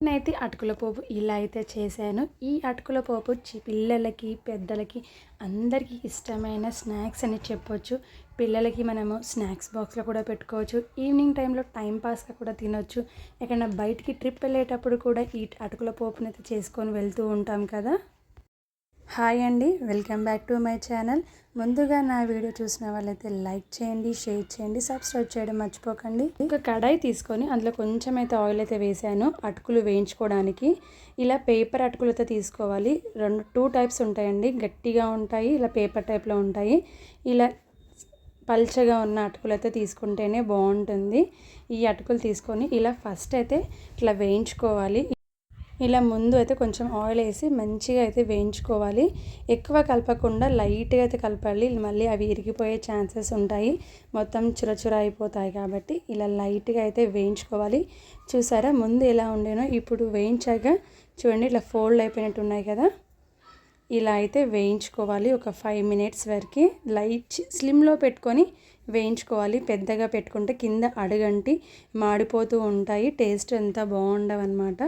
నేనైతే అటుకుల పోపు ఇలా అయితే చేశాను. ఈ అటుకుల పోపు పిల్లలకి పెద్దలకి అందరికీ ఇష్టమైన స్నాక్స్ అని చెప్పొచ్చు. పిల్లలకి మనము స్నాక్స్ బాక్స్లో కూడా పెట్టుకోవచ్చు. ఈవినింగ్ టైంలో టైం పాస్గా కూడా తినొచ్చు. ఎక్కడైనా బయటికి ట్రిప్ వెళ్ళేటప్పుడు కూడా ఈ అటుకుల పోపుని అయితే చేసుకొని వెళ్తూ ఉంటాం కదా. హాయ్ అండి welcome back to my channel. ముందుగా నా వీడియో చూసిన వాళ్ళైతే లైక్ చేయండి షేర్ చేయండి సబ్స్క్రైబ్ చేయడం మర్చిపోకండి. ఇంకా కడాయి తీసుకొని అందులో కొంచెం అయితే ఆయిల్ అయితే వేసాను అటుకులు వేయించుకోవడానికి. ఇలా పేపర్ అటుకులు అయితే తీసుకోవాలి. రెండు టూ టైప్స్ ఉంటాయండి. గట్టిగా ఉంటాయి ఇలా పేపర్ టైప్లో ఉంటాయి. ఇలా పల్చగా ఉన్న అటుకులు అయితే తీసుకుంటేనే బాగుంటుంది. ఈ అటుకులు తీసుకొని ఇలా ఫస్ట్ అయితే ఇట్లా వేయించుకోవాలి. ఇలా ముందు అయితే కొంచెం ఆయిల్ వేసి మంచిగా అయితే వేయించుకోవాలి. ఎక్కువ కలపకుండా లైట్గా అయితే కలపాలి. మళ్ళీ అవి ఇరిగిపోయే ఛాన్సెస్ ఉంటాయి. మొత్తం చురచుర అయిపోతాయి కాబట్టి ఇలా లైట్గా అయితే వేయించుకోవాలి. చూసారా? ముందు ఎలా ఉండేనో ఇప్పుడు వేయించాక చూడండి ఇట్లా ఫోల్డ్ అయిపోయినట్టు ఉన్నాయి కదా? ఇలా అయితే వేయించుకోవాలి. ఒక ఫైవ్ మినిట్స్ వరకు. లైట్ స్లిమ్లో పెట్టుకొని వేయించుకోవాలి. పెద్దగా పెట్టుకుంటే కింద అడుగంటి మాడిపోతూ ఉంటాయి. టేస్ట్ అంతా బాగుండవన్నమాట.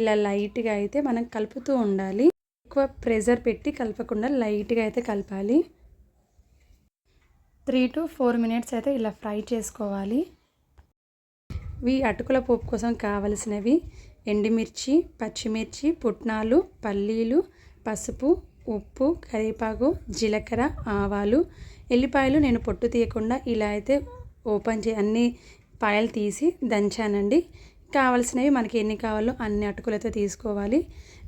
ఇలా లైట్గా అయితే మనం కలుపుతూ ఉండాలి. ఎక్కువ ప్రెజర్ పెట్టి కలపకుండా లైట్గా అయితే కలపాలి. త్రీ టు ఫోర్ మినిట్స్ అయితే ఇలా ఫ్రై చేసుకోవాలి. ఇవి అటుకుల పోపు కోసం కావలసినవి. ఎండుమిర్చి పచ్చిమిర్చి పుట్నాలు పల్లీలు పసుపు ఉప్పు కరివేపాకు జీలకర్ర ఆవాలు ఎల్లిపాయలు నేను పొట్టు తీయకుండా ఇలా అయితే ఓపెన్ చే అన్ని పాయలు తీసి దంచానండి. కావలసినవి మనకి ఎన్ని కావాలో అన్ని అటుకులతో తీసుకోవాలి.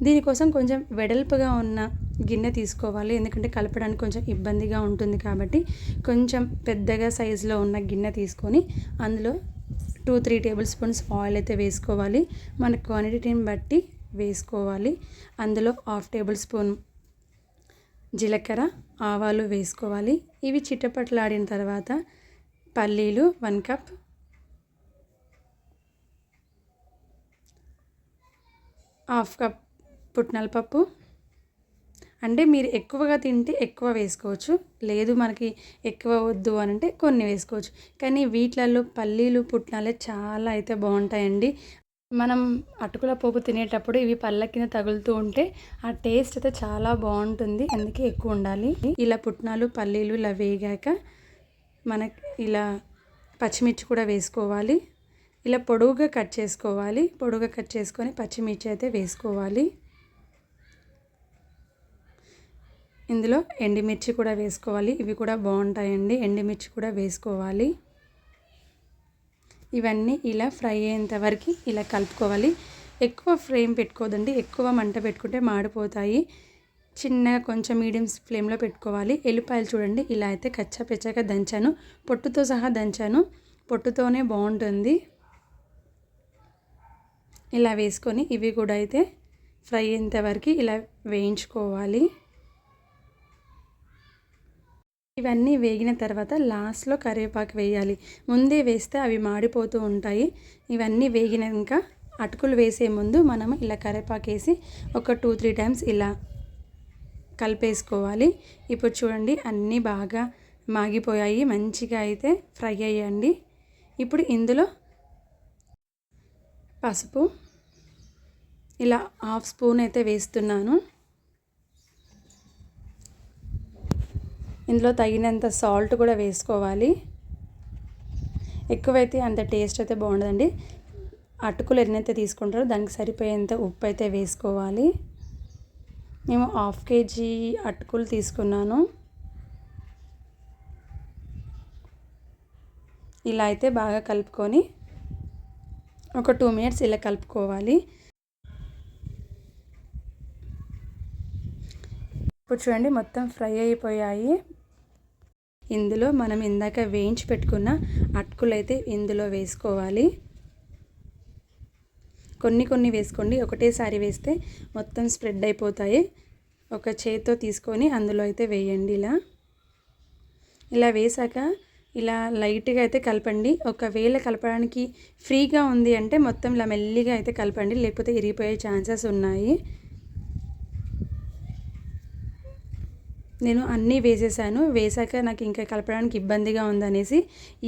దీనికోసం కొంచెం వెడల్పుగా ఉన్న గిన్నె తీసుకోవాలి. ఎందుకంటే కలపడానికి కొంచెం ఇబ్బందిగా ఉంటుంది కాబట్టి కొంచెం పెద్దగా సైజులో ఉన్న గిన్నె తీసుకొని అందులో two three table spoons oil అయితే వేసుకోవాలి. మన క్వాంటిటీని బట్టి వేసుకోవాలి. అందులో హాఫ్ టేబుల్ స్పూన్ జీలకర్ర ఆవాలు వేసుకోవాలి. ఇవి చిట్టపట్లాడిన తర్వాత పల్లీలు వన్ కప్. హాఫ్ కప్ పుట్నాల పప్పు. అంటే మీరు ఎక్కువగా తింటే ఎక్కువ వేసుకోవచ్చు. లేదు మనకి ఎక్కువ వద్దు అని అంటే కొన్ని వేసుకోవచ్చు. కానీ వీటిలలో పల్లీలు పుట్నాలే చాలా అయితే బాగుంటాయండి. మనం అటుకుల పోపు తినేటప్పుడు ఇవి పళ్ళ కింద తగులుతూ ఉంటే ఆ టేస్ట్ అయితే చాలా బాగుంటుంది. అందుకే ఎక్కువ ఉండాలి. ఇలా పుట్నాలు పల్లీలు ఇలా వేగాక మనకి ఇలా పచ్చిమిర్చి కూడా వేసుకోవాలి. ఇలా పొడువుగా కట్ చేసుకోవాలి. పొడువుగా కట్ చేసుకొని పచ్చిమిర్చి అయితే వేసుకోవాలి. ఇందులో ఎండుమిర్చి కూడా వేసుకోవాలి. ఇవి కూడా బాగుంటాయండి. ఎండుమిర్చి కూడా వేసుకోవాలి. ఇవన్నీ ఇలా ఫ్రై అయ్యేంత వరకు ఇలా కలుపుకోవాలి. ఎక్కువ ఫ్లేమ్ పెట్టుకోదండి. ఎక్కువ మంట పెట్టుకుంటే మాడిపోతాయి. చిన్నగా కొంచెం మీడియం ఫ్లేమ్లో పెట్టుకోవాలి. ఎల్లిపాయలు చూడండి. ఇలా అయితే కచ్చాపెచ్చగా దంచాను. పొట్టుతో సహా దంచాను. పొట్టుతోనే బాగుంటుంది. ఇలా వేసుకొని ఇవి కూడా అయితే ఫ్రై అయ్యేంత వరకు ఇలా వేయించుకోవాలి. ఇవన్నీ వేగిన తర్వాత లాస్ట్లో కరివేపాకు వేయాలి. ముందే వేస్తే అవి మాడిపోతూ ఉంటాయి. ఇవన్నీ వేగినాక అటుకులు వేసే ముందు మనం ఇలా కరివేపాకు వేసి ఒక టూ త్రీ టైమ్స్ ఇలా కలిపేసుకోవాలి. ఇప్పుడు చూడండి అన్నీ బాగా మాగిపోయాయి. మంచిగా అయితే ఫ్రై అయ్యండి. ఇప్పుడు ఇందులో పసుపు ఇలా హాఫ్ స్పూన్ అయితే వేస్తున్నాను. ఇందులో తగినంత సాల్ట్ కూడా వేసుకోవాలి. ఎక్కువైతే అంత టేస్ట్ అయితే బాగుండదండి. అటుకులు ఎన్నైతే తీసుకుంటారో దానికి సరిపోయేంత ఉప్పు అయితే వేసుకోవాలి. మేము హాఫ్ కేజీ అటుకులు తీసుకున్నాను. ఇలా అయితే బాగా కలుపుకొని ఒక టూ మినిట్స్ ఇలా కలుపుకోవాలి. ఇప్పుడు చూడండి మొత్తం ఫ్రై అయిపోయాయి. ఇందులో మనం ఇందాక వేయించి పెట్టుకున్న అటుకులు అయితే ఇందులో వేసుకోవాలి. కొన్ని కొన్ని వేసుకోండి. ఒకటేసారి వేస్తే మొత్తం స్ప్రెడ్ అయిపోతాయి. ఒక చేతితో తీసుకొని అందులో అయితే వేయండి ఇలా. ఇలా వేసాక ఇలా లైట్గా అయితే కలపండి. ఒకవేళ కలపడానికి ఫ్రీగా ఉంది అంటే మొత్తం ఇలా మెల్లిగా అయితే కలపండి. లేకపోతే ఇరిగిపోయే ఛాన్సెస్ ఉన్నాయి. నేను అన్నీ వేసేసాను. వేసాక నాకు ఇంకా కలపడానికి ఇబ్బందిగా ఉందనేసి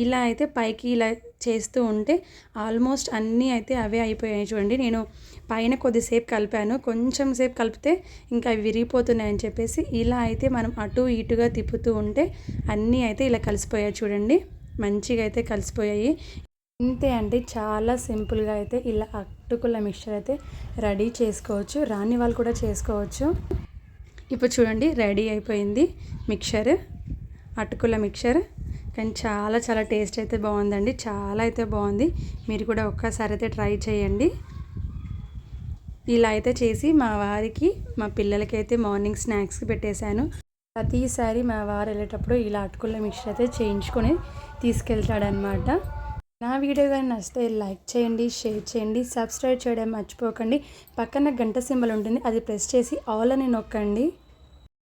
ఇలా అయితే పైకి ఇలా చేస్తూ ఉంటే ఆల్మోస్ట్ అన్నీ అయితే అవే అయిపోయాయి చూడండి. నేను పైన కొద్దిసేపు కలిపాను. కొంచెం సేపు కలిపితే ఇంకా అవి విరిగిపోతున్నాయని చెప్పేసి ఇలా అయితే మనం అటు ఇటుగా తిప్పుతూ ఉంటే అన్నీ అయితే ఇలా కలిసిపోయాయి చూడండి. మంచిగా అయితే కలిసిపోయాయి. ఇంతే అండి. చాలా సింపుల్గా అయితే ఇలా అటుకుల మిక్చర్ అయితే రెడీ చేసుకోవచ్చు. రాని వాళ్ళు కూడా చేసుకోవచ్చు. ఇప్పుడు చూడండి రెడీ అయిపోయింది మిక్చర్ అటుకుల మిక్చర్. కానీ చాలా చాలా టేస్ట్ అయితే బాగుందండి. చాలా అయితే బాగుంది. మీరు కూడా ఒక్కసారి అయితే ట్రై చేయండి. ఇలా అయితే చేసి మా వారికి మా పిల్లలకి అయితే మార్నింగ్ స్నాక్స్కి పెట్టేశాను. ప్రతిసారి మా వారు వెళ్ళేటప్పుడు ఇలా అటుకుల మిక్చర్ అయితే చేయించుకొని తీసుకెళ్తాడనమాట నా వీడియో కానీ నచ్చితే లైక్ చేయండి షేర్ చేయండి సబ్స్క్రైబ్ చేయడం మర్చిపోకండి. పక్కన గంట సింబల్ ఉంటుంది అది ప్రెస్ చేసి ఆల్ అని నొక్కండి.